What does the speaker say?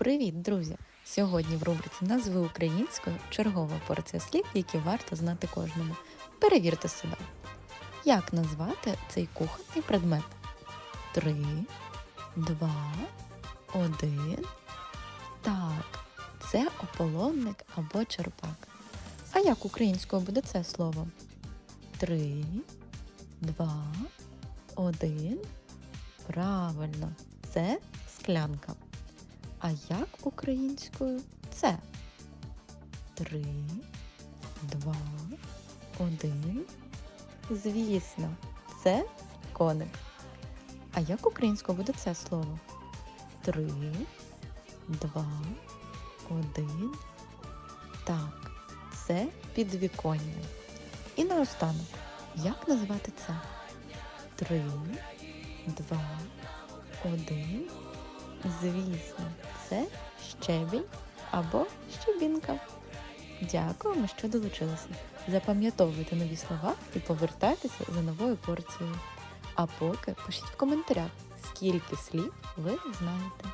Привіт, друзі! Сьогодні в рубриці Назви українською чергова порція слів, які варто знати кожному. Перевірте себе. Як назвати цей кухонний предмет? Три, два, один. Так, це ополонник або черпак. А як українською буде це слово? Три, два, один. Правильно, це склянка. А як українською це? Три, два, один. Звісно, це коник. А як українською буде це слово? Три, два, один. Так, це підвіконня. І наостанок, як назвати це? Три, два, один. Звісно, це щебінь або щебінка. Дякуємо, що долучилися. Запам'ятовуйте нові слова і повертайтеся за новою порцією. А поки пишіть в коментарях, скільки слів ви знаєте.